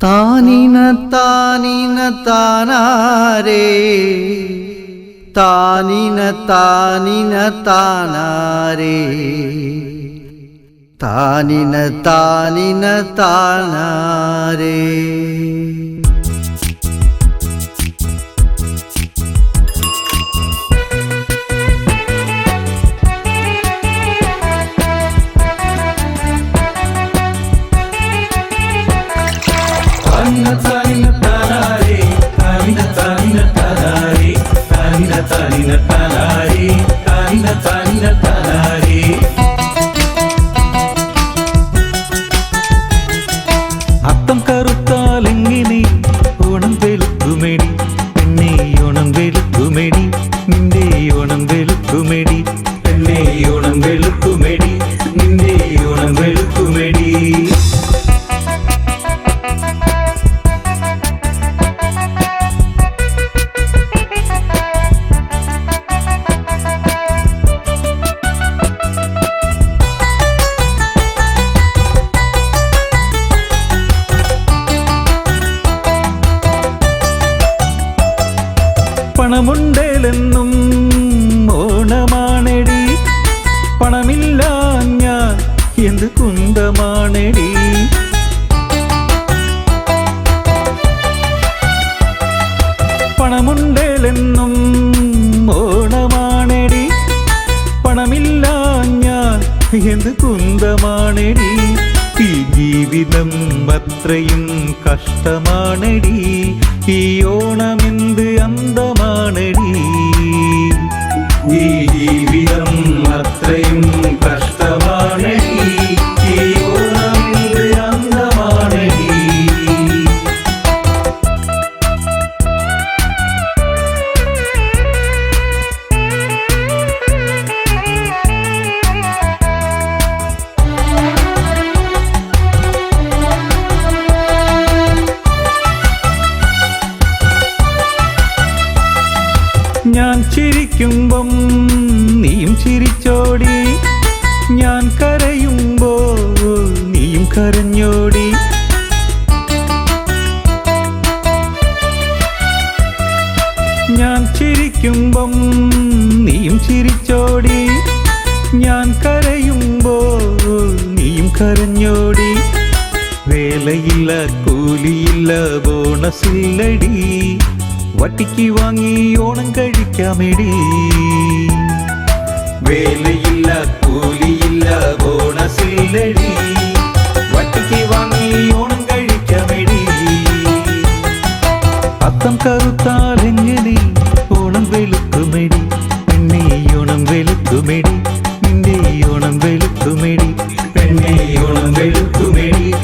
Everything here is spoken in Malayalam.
தானின தானின தானாரே. தானின தானின தானாரே. தானின தானின தானாரே. Tari, പണമുണ്ടേലെന്നും ഓണമാണെടി. പണമില്ല ഞാൻ എന്ത് കുന്തമാണെടി. പണമുണ്ടേലെന്നും ജീവിതം അത്രയും കഷ്ടമാണടി. ഈ ഓണമെന്ത് അന്തമാണെടി ചിരിക്കുമ്പം നീയും ചിരിച്ചോടി. ഞാൻ കരയുമ്പോൾ നീയും കരഞ്ഞോടി. ഞാൻ ചിരിക്കുമ്പം നീയും ചിരിച്ചോടി. ഞാൻ കരയുമ്പോൾ നീയും കരഞ്ഞോടി. വേലയില്ല കൂലിയില്ല ബോണസില്ലടി. വട്ടിക്ക് വാങ്ങി ഓണം കഴിക്കാമെടി. വേലയില്ല കൂലിയില്ല ബോണസില്ലടി വട്ടിക്ക് വാങ്ങി ഓണം കഴിക്കാമെടി. അത്തം കറുത്താലെങ്ങനെ ഓണം വെളുത്തുമേടി. പെണ്ണെ ഓണം വെളുത്തുമേടി. നിന്റെ ഓണം വെളുത്തുമേടി. പെണ്ണെ ഓണം വെളുക്കുമെടി